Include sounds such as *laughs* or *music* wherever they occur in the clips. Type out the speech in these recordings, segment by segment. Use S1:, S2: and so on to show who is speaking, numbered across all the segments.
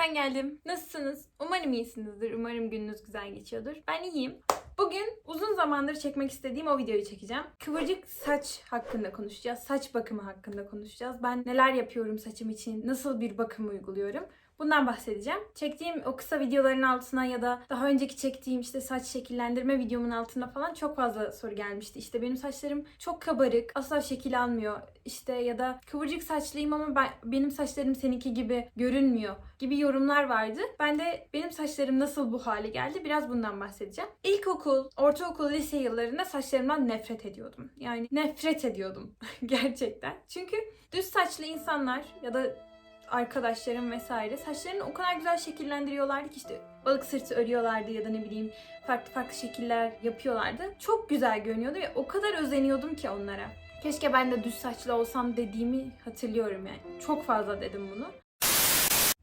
S1: Ben geldim. Nasılsınız? Umarım iyisinizdir. Umarım gününüz güzel geçiyordur. Ben iyiyim. Bugün uzun zamandır çekmek istediğim o videoyu çekeceğim. Kıvırcık saç hakkında konuşacağız. Saç bakımı hakkında konuşacağız. Ben neler yapıyorum saçım için, nasıl bir bakım uyguluyorum. Bundan bahsedeceğim. Çektiğim o kısa videoların altına ya da daha önceki çektiğim işte saç şekillendirme videomun altına falan çok fazla soru gelmişti. İşte benim saçlarım çok kabarık, asla şekil almıyor. İşte ya da kıvırcık saçlıyım ama ben, benim saçlarım seninki gibi görünmüyor gibi yorumlar vardı. Ben de benim saçlarım nasıl bu hale geldi biraz bundan bahsedeceğim. İlkokul, ortaokul, lise yıllarında saçlarımdan nefret ediyordum. Yani nefret ediyordum *laughs* gerçekten. Çünkü düz saçlı insanlar ya da arkadaşlarım vesaire saçlarını o kadar güzel şekillendiriyorlardı ki işte balık sırtı örüyorlardı ya da ne bileyim farklı farklı şekiller yapıyorlardı. Çok güzel görünüyordu ve o kadar özeniyordum ki onlara. Keşke ben de düz saçlı olsam dediğimi hatırlıyorum yani. Çok fazla dedim bunu.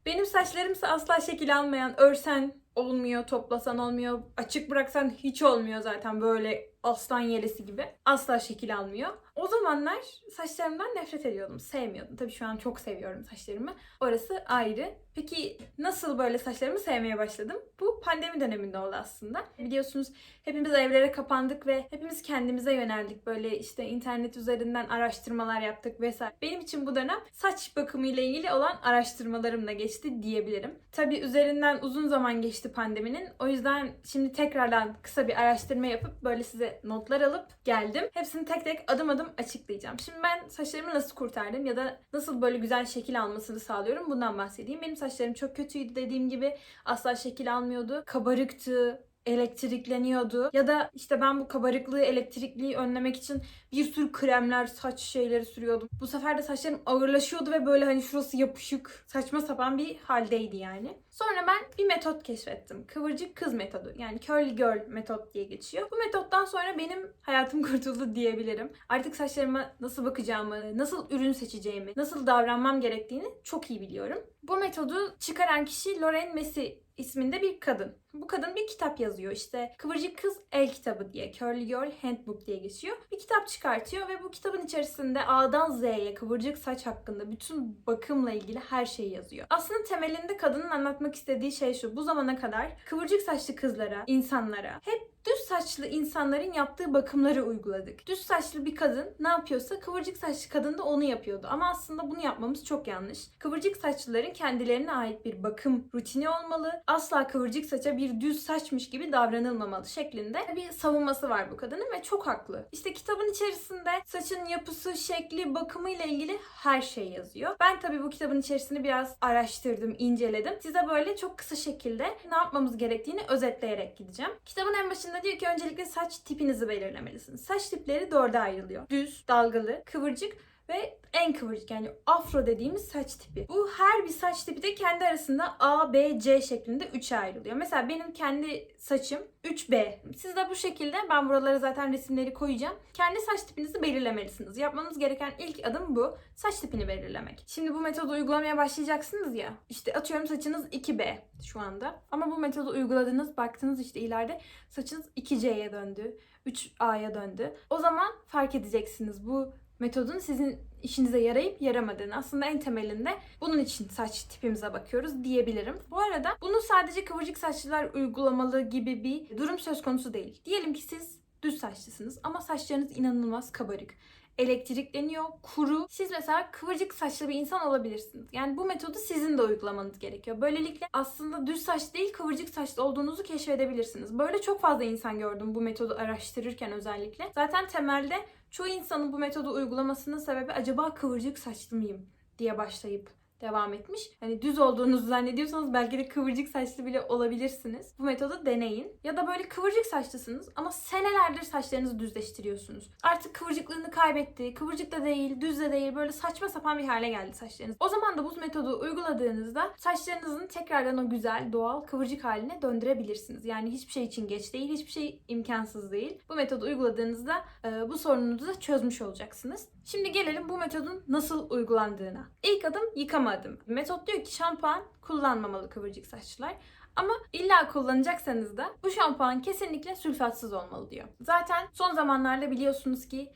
S1: Benim saçlarımsa asla şekil almayan, örsen olmuyor, toplasan olmuyor, açık bıraksan hiç olmuyor zaten böyle aslan yelesi gibi. Asla şekil almıyor. O zamanlar saçlarımdan nefret ediyordum, sevmiyordum. Tabii şu an çok seviyorum saçlarımı. Orası ayrı. Peki nasıl böyle saçlarımı sevmeye başladım? Bu pandemi döneminde oldu aslında. Biliyorsunuz hepimiz evlere kapandık ve hepimiz kendimize yöneldik. Böyle işte internet üzerinden araştırmalar yaptık vesaire. Benim için bu dönem saç bakımı ile ilgili olan araştırmalarımla geçti diyebilirim. Tabii üzerinden uzun zaman geçti pandeminin. O yüzden şimdi tekrardan kısa bir araştırma yapıp böyle size notlar alıp geldim. Hepsini tek tek adım adım açıklayacağım. Şimdi ben saçlarımı nasıl kurtardım ya da nasıl böyle güzel şekil almasını sağlıyorum bundan bahsedeyim. Benim saçlarım çok kötüydü dediğim gibi. Asla şekil almıyordu. Kabarıktı, elektrikleniyordu. Ya da işte ben bu kabarıklığı, elektrikliği önlemek için bir sürü kremler, saç şeyleri sürüyordum. Bu sefer de saçlarım ağırlaşıyordu ve böyle hani şurası yapışık, saçma sapan bir haldeydi yani. Sonra ben bir metot keşfettim. Kıvırcık kız metodu. Yani curly girl metot diye geçiyor. Bu metottan sonra benim hayatım *laughs* kurtuldu diyebilirim. Artık saçlarıma nasıl bakacağımı, nasıl ürün seçeceğimi, nasıl davranmam gerektiğini çok iyi biliyorum. Bu metodu çıkaran kişi Lauren Messi isminde bir kadın. Bu kadın bir kitap yazıyor işte Kıvırcık Kız El Kitabı diye Curly Girl Handbook diye geçiyor. Bir kitap çıkartıyor ve bu kitabın içerisinde A'dan Z'ye kıvırcık saç hakkında bütün bakımla ilgili her şeyi yazıyor. Aslında temelinde kadının anlatmak istediği şey şu. Bu zamana kadar kıvırcık saçlı kızlara, insanlara hep düz saçlı insanların yaptığı bakımları uyguladık. Düz saçlı bir kadın ne yapıyorsa kıvırcık saçlı kadın da onu yapıyordu. Ama aslında bunu yapmamız çok yanlış. Kıvırcık saçlıların kendilerine ait bir bakım rutini olmalı. Asla kıvırcık saça bir düz saçmış gibi davranılmamalı şeklinde bir savunması var bu kadının ve çok haklı. İşte kitabın içerisinde saçın yapısı, şekli, bakımı ile ilgili her şey yazıyor. Ben tabii bu kitabın içerisini biraz araştırdım, inceledim. Size böyle çok kısa şekilde ne yapmamız gerektiğini özetleyerek gideceğim. Kitabın en başında diyor ki öncelikle saç tipinizi belirlemelisiniz. Saç tipleri dörde ayrılıyor. Düz, dalgalı, kıvırcık ve en kıvırcık yani afro dediğimiz saç tipi. Bu her bir saç tipi de kendi arasında A, B, C şeklinde 3'e ayrılıyor. Mesela benim kendi saçım 3B. Siz de bu şekilde ben buralara zaten resimleri koyacağım. Kendi saç tipinizi belirlemelisiniz. Yapmanız gereken ilk adım bu. Saç tipini belirlemek. Şimdi bu metodu uygulamaya başlayacaksınız ya. İşte atıyorum saçınız 2B şu anda. Ama bu metodu uyguladınız, baktınız işte ileride saçınız 2C'ye döndü. 3A'ya döndü. O zaman fark edeceksiniz bu metodun sizin işinize yarayıp yaramadığını. Aslında en temelinde bunun için saç tipimize bakıyoruz diyebilirim. Bu arada bunu sadece kıvırcık saçlılar uygulamalı gibi bir durum söz konusu değil. Diyelim ki siz düz saçlısınız ama saçlarınız inanılmaz kabarık elektrikleniyor, kuru. Siz mesela kıvırcık saçlı bir insan olabilirsiniz. Yani bu metodu sizin de uygulamanız gerekiyor. Böylelikle aslında düz saç değil kıvırcık saçlı olduğunuzu keşfedebilirsiniz. Böyle çok fazla insan gördüm bu metodu araştırırken özellikle. Zaten temelde çoğu insanın bu metodu uygulamasının sebebi acaba kıvırcık saçlı mıyım? diye başlayıp devam etmiş. Hani düz olduğunuzu zannediyorsanız belki de kıvırcık saçlı bile olabilirsiniz. Bu metodu deneyin. Ya da böyle kıvırcık saçlısınız ama senelerdir saçlarınızı düzleştiriyorsunuz. Artık kıvırcıklığını kaybetti. Kıvırcık da değil, düz de değil. Böyle saçma sapan bir hale geldi saçlarınız. O zaman da bu metodu uyguladığınızda saçlarınızın tekrardan o güzel, doğal, kıvırcık haline döndürebilirsiniz. Yani hiçbir şey için geç değil, hiçbir şey imkansız değil. Bu metodu uyguladığınızda e, bu sorununuzu da çözmüş olacaksınız. Şimdi gelelim bu metodun nasıl uygulandığına. İlk adım yıkama adım. Metot diyor ki şampuan kullanmamalı kıvırcık saçlılar. Ama illa kullanacaksanız da bu şampuan kesinlikle sülfatsız olmalı diyor. Zaten son zamanlarda biliyorsunuz ki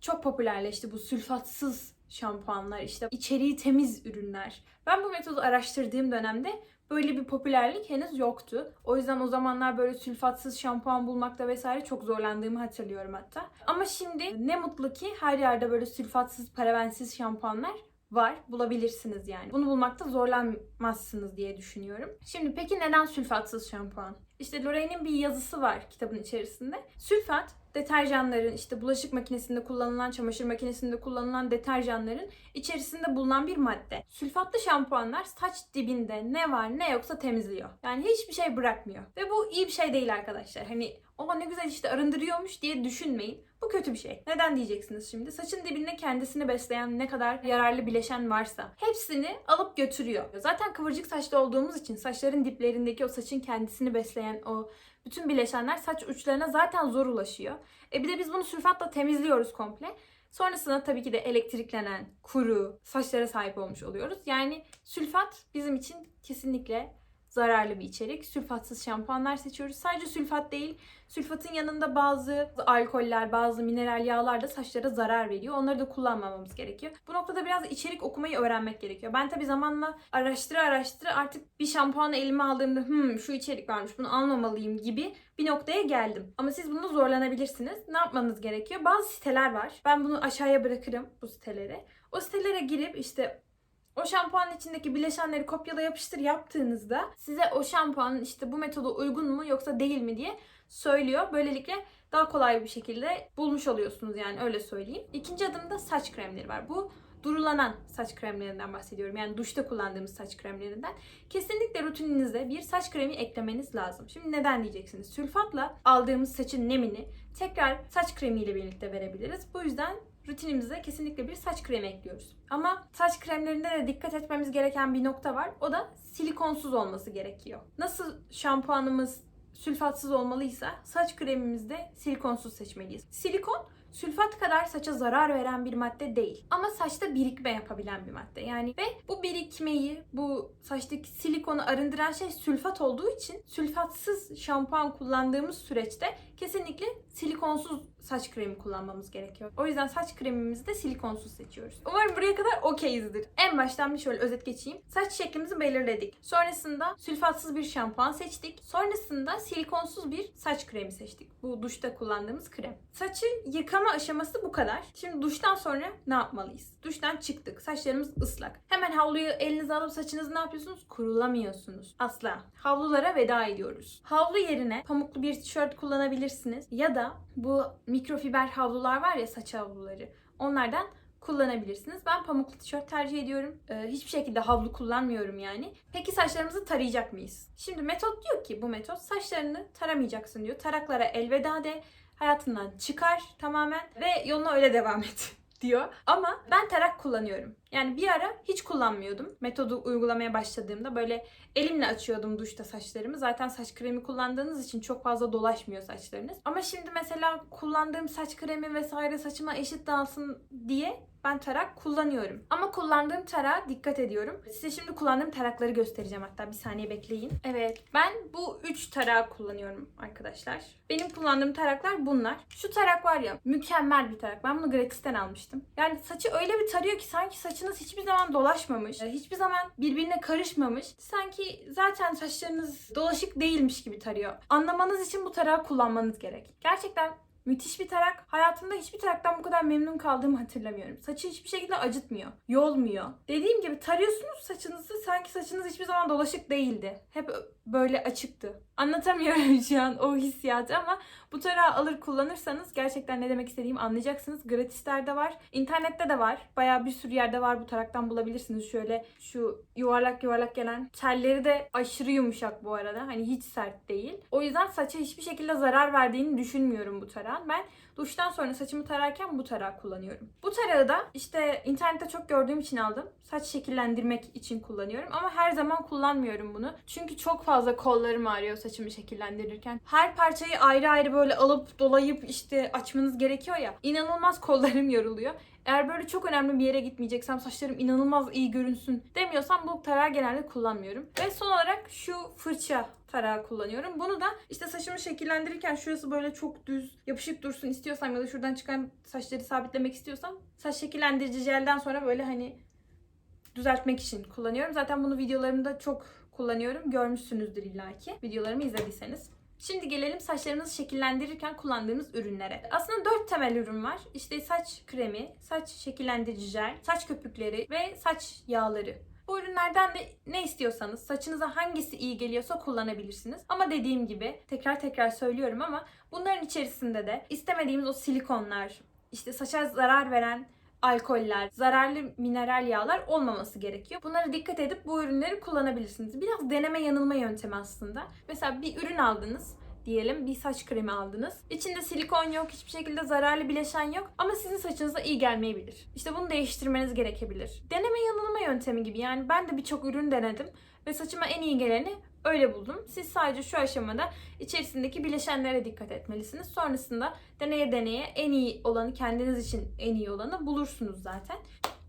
S1: çok popülerleşti bu sülfatsız şampuanlar, işte içeriği temiz ürünler. Ben bu metodu araştırdığım dönemde böyle bir popülerlik henüz yoktu. O yüzden o zamanlar böyle sülfatsız şampuan bulmakta vesaire çok zorlandığımı hatırlıyorum hatta. Ama şimdi ne mutlu ki her yerde böyle sülfatsız, parabensiz şampuanlar var. Bulabilirsiniz yani. Bunu bulmakta zorlanmazsınız diye düşünüyorum. Şimdi peki neden sülfatsız şampuan? İşte Lorraine'in bir yazısı var kitabın içerisinde. Sülfat deterjanların işte bulaşık makinesinde kullanılan, çamaşır makinesinde kullanılan deterjanların içerisinde bulunan bir madde. Sülfatlı şampuanlar saç dibinde ne var ne yoksa temizliyor. Yani hiçbir şey bırakmıyor. Ve bu iyi bir şey değil arkadaşlar. Hani o ne güzel işte arındırıyormuş diye düşünmeyin. Bu kötü bir şey. Neden diyeceksiniz şimdi? Saçın dibinde kendisini besleyen ne kadar yararlı bileşen varsa hepsini alıp götürüyor. Zaten kıvırcık saçlı olduğumuz için saçların diplerindeki o saçın kendisini besleyen o bütün bileşenler saç uçlarına zaten zor ulaşıyor. E bir de biz bunu sülfatla temizliyoruz komple. Sonrasında tabii ki de elektriklenen, kuru saçlara sahip olmuş oluyoruz. Yani sülfat bizim için kesinlikle zararlı bir içerik. Sülfatsız şampuanlar seçiyoruz. Sadece sülfat değil, sülfatın yanında bazı alkoller, bazı mineral yağlar da saçlara zarar veriyor. Onları da kullanmamamız gerekiyor. Bu noktada biraz içerik okumayı öğrenmek gerekiyor. Ben tabii zamanla araştıra araştıra artık bir şampuanı elime aldığımda hmm şu içerik varmış bunu almamalıyım gibi bir noktaya geldim. Ama siz bunda zorlanabilirsiniz. Ne yapmanız gerekiyor? Bazı siteler var. Ben bunu aşağıya bırakırım bu siteleri. O sitelere girip işte o şampuanın içindeki bileşenleri kopyala yapıştır yaptığınızda size o şampuanın işte bu metoda uygun mu yoksa değil mi diye söylüyor. Böylelikle daha kolay bir şekilde bulmuş oluyorsunuz yani öyle söyleyeyim. İkinci adımda saç kremleri var. Bu durulanan saç kremlerinden bahsediyorum. Yani duşta kullandığımız saç kremlerinden. Kesinlikle rutininize bir saç kremi eklemeniz lazım. Şimdi neden diyeceksiniz? Sülfatla aldığımız saçın nemini tekrar saç kremiyle birlikte verebiliriz. Bu yüzden rutinimize kesinlikle bir saç kremi ekliyoruz. Ama saç kremlerinde de dikkat etmemiz gereken bir nokta var. O da silikonsuz olması gerekiyor. Nasıl şampuanımız sülfatsız olmalıysa saç kremimizi de silikonsuz seçmeliyiz. Silikon sülfat kadar saça zarar veren bir madde değil. Ama saçta birikme yapabilen bir madde. Yani ve bu birikmeyi, bu saçtaki silikonu arındıran şey sülfat olduğu için sülfatsız şampuan kullandığımız süreçte kesinlikle silikonsuz saç kremi kullanmamız gerekiyor. O yüzden saç kremimizi de silikonsuz seçiyoruz. Umarım buraya kadar okeyizdir. En baştan bir şöyle özet geçeyim. Saç şeklimizi belirledik. Sonrasında sülfatsız bir şampuan seçtik. Sonrasında silikonsuz bir saç kremi seçtik. Bu duşta kullandığımız krem. Saçı yıkama aşaması bu kadar. Şimdi duştan sonra ne yapmalıyız? Duştan çıktık. Saçlarımız ıslak. Hemen havluyu elinize alıp saçınızı ne yapıyorsunuz? Kurulamıyorsunuz. Asla. Havlulara veda ediyoruz. Havlu yerine pamuklu bir tişört kullanabilirsiniz. Ya da bu mikrofiber havlular var ya saç havluları. Onlardan kullanabilirsiniz. Ben pamuklu tişört tercih ediyorum. Ee, hiçbir şekilde havlu kullanmıyorum yani. Peki saçlarımızı tarayacak mıyız? Şimdi metot diyor ki bu metot saçlarını taramayacaksın diyor. Taraklara elveda de hayatından çıkar tamamen ve yoluna öyle devam et *laughs* diyor. Ama ben tarak kullanıyorum. Yani bir ara hiç kullanmıyordum. Metodu uygulamaya başladığımda böyle elimle açıyordum duşta saçlarımı. Zaten saç kremi kullandığınız için çok fazla dolaşmıyor saçlarınız. Ama şimdi mesela kullandığım saç kremi vesaire saçıma eşit dağılsın diye ben tarak kullanıyorum. Ama kullandığım tarağa dikkat ediyorum. Size şimdi kullandığım tarakları göstereceğim hatta. Bir saniye bekleyin. Evet. Ben bu 3 tarağı kullanıyorum arkadaşlar. Benim kullandığım taraklar bunlar. Şu tarak var ya mükemmel bir tarak. Ben bunu Gratis'ten almıştım. Yani saçı öyle bir tarıyor ki sanki saçınız hiçbir zaman dolaşmamış. Hiçbir zaman birbirine karışmamış. Sanki zaten saçlarınız dolaşık değilmiş gibi tarıyor. Anlamanız için bu tarağı kullanmanız gerek. Gerçekten Müthiş bir tarak. Hayatımda hiçbir taraktan bu kadar memnun kaldığımı hatırlamıyorum. Saçı hiçbir şekilde acıtmıyor. Yolmuyor. Dediğim gibi tarıyorsunuz saçınızı sanki saçınız hiçbir zaman dolaşık değildi. Hep böyle açıktı. Anlatamıyorum *laughs* şu an o hissiyatı ama bu tarağı alır kullanırsanız gerçekten ne demek istediğimi anlayacaksınız. Gratislerde var. İnternette de var. Bayağı bir sürü yerde var bu taraktan bulabilirsiniz. Şöyle şu yuvarlak yuvarlak gelen. Telleri de aşırı yumuşak bu arada. Hani hiç sert değil. O yüzden saça hiçbir şekilde zarar verdiğini düşünmüyorum bu tarağın. Ben duştan sonra saçımı tararken bu tarağı kullanıyorum. Bu tarağı da işte internette çok gördüğüm için aldım. Saç şekillendirmek için kullanıyorum ama her zaman kullanmıyorum bunu. Çünkü çok fazla kollarım ağrıyor saçımı şekillendirirken. Her parçayı ayrı ayrı böyle alıp dolayıp işte açmanız gerekiyor ya. İnanılmaz kollarım yoruluyor. Eğer böyle çok önemli bir yere gitmeyeceksem saçlarım inanılmaz iyi görünsün demiyorsam bu tarağı genelde kullanmıyorum. Ve son olarak şu fırça tarağı kullanıyorum. Bunu da işte saçımı şekillendirirken şurası böyle çok düz yapışık dursun istiyorsam ya da şuradan çıkan saçları sabitlemek istiyorsam saç şekillendirici jelden sonra böyle hani düzeltmek için kullanıyorum. Zaten bunu videolarımda çok kullanıyorum. Görmüşsünüzdür illaki videolarımı izlediyseniz. Şimdi gelelim saçlarımızı şekillendirirken kullandığımız ürünlere. Aslında dört temel ürün var. İşte saç kremi, saç şekillendirici jel, saç köpükleri ve saç yağları. Bu ürünlerden de ne istiyorsanız, saçınıza hangisi iyi geliyorsa kullanabilirsiniz. Ama dediğim gibi, tekrar tekrar söylüyorum ama bunların içerisinde de istemediğimiz o silikonlar, işte saça zarar veren alkoller, zararlı mineral yağlar olmaması gerekiyor. Bunlara dikkat edip bu ürünleri kullanabilirsiniz. Biraz deneme yanılma yöntemi aslında. Mesela bir ürün aldınız diyelim bir saç kremi aldınız. İçinde silikon yok, hiçbir şekilde zararlı bileşen yok ama sizin saçınıza iyi gelmeyebilir. İşte bunu değiştirmeniz gerekebilir. Deneme yanılma yöntemi gibi yani ben de birçok ürün denedim ve saçıma en iyi geleni öyle buldum. Siz sadece şu aşamada içerisindeki bileşenlere dikkat etmelisiniz. Sonrasında deneye deneye en iyi olanı kendiniz için en iyi olanı bulursunuz zaten.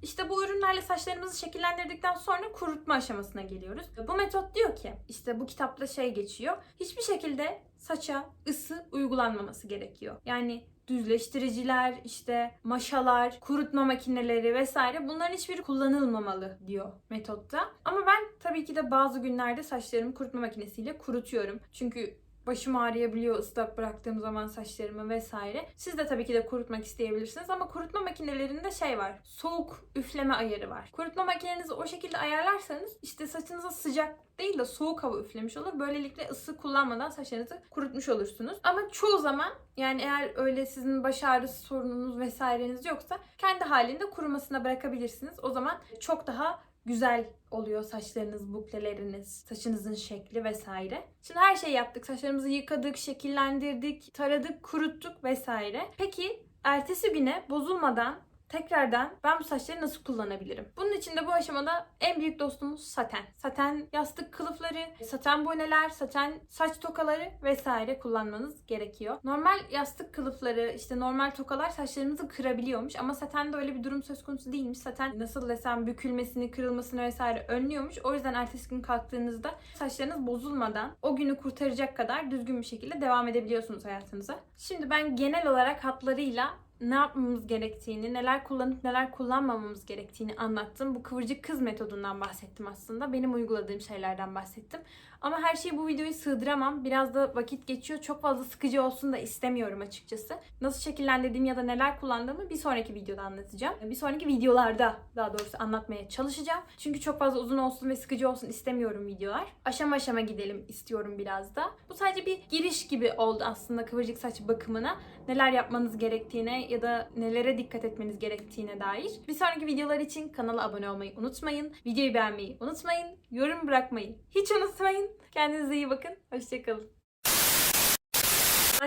S1: İşte bu ürünlerle saçlarımızı şekillendirdikten sonra kurutma aşamasına geliyoruz. Bu metot diyor ki işte bu kitapta şey geçiyor. Hiçbir şekilde saça ısı uygulanmaması gerekiyor. Yani düzleştiriciler, işte maşalar, kurutma makineleri vesaire bunların hiçbiri kullanılmamalı diyor metotta. Ama ben tabii ki de bazı günlerde saçlarımı kurutma makinesiyle kurutuyorum. Çünkü başım ağrıyabiliyor ıslak bıraktığım zaman saçlarımı vesaire. Siz de tabii ki de kurutmak isteyebilirsiniz ama kurutma makinelerinde şey var. Soğuk üfleme ayarı var. Kurutma makinenizi o şekilde ayarlarsanız işte saçınıza sıcak değil de soğuk hava üflemiş olur. Böylelikle ısı kullanmadan saçlarınızı kurutmuş olursunuz. Ama çoğu zaman yani eğer öyle sizin baş ağrısı sorununuz vesaireniz yoksa kendi halinde kurumasına bırakabilirsiniz. O zaman çok daha güzel oluyor saçlarınız, bukleleriniz, saçınızın şekli vesaire. Şimdi her şeyi yaptık. Saçlarımızı yıkadık, şekillendirdik, taradık, kuruttuk vesaire. Peki ertesi güne bozulmadan tekrardan ben bu saçları nasıl kullanabilirim? Bunun için de bu aşamada en büyük dostumuz saten. Saten yastık kılıfları, saten boneler, saten saç tokaları vesaire kullanmanız gerekiyor. Normal yastık kılıfları, işte normal tokalar saçlarımızı kırabiliyormuş ama satende öyle bir durum söz konusu değilmiş. Saten nasıl desem bükülmesini, kırılmasını vesaire önlüyormuş. O yüzden ertesi gün kalktığınızda saçlarınız bozulmadan o günü kurtaracak kadar düzgün bir şekilde devam edebiliyorsunuz hayatınıza. Şimdi ben genel olarak hatlarıyla ne yapmamız gerektiğini, neler kullanıp neler kullanmamamız gerektiğini anlattım. Bu kıvırcık kız metodundan bahsettim aslında. Benim uyguladığım şeylerden bahsettim. Ama her şeyi bu videoyu sığdıramam. Biraz da vakit geçiyor. Çok fazla sıkıcı olsun da istemiyorum açıkçası. Nasıl şekillendirdiğimi ya da neler kullandığımı bir sonraki videoda anlatacağım. Bir sonraki videolarda daha doğrusu anlatmaya çalışacağım. Çünkü çok fazla uzun olsun ve sıkıcı olsun istemiyorum videolar. Aşama aşama gidelim istiyorum biraz da. Bu sadece bir giriş gibi oldu aslında kıvırcık saç bakımına. Neler yapmanız gerektiğine ya da nelere dikkat etmeniz gerektiğine dair. Bir sonraki videolar için kanala abone olmayı unutmayın. Videoyu beğenmeyi unutmayın. Yorum bırakmayı hiç unutmayın. Kendinize iyi bakın. Hoşçakalın.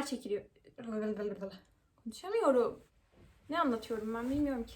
S1: çekiliyor. Konuşamıyorum. Ne anlatıyorum ben bilmiyorum ki.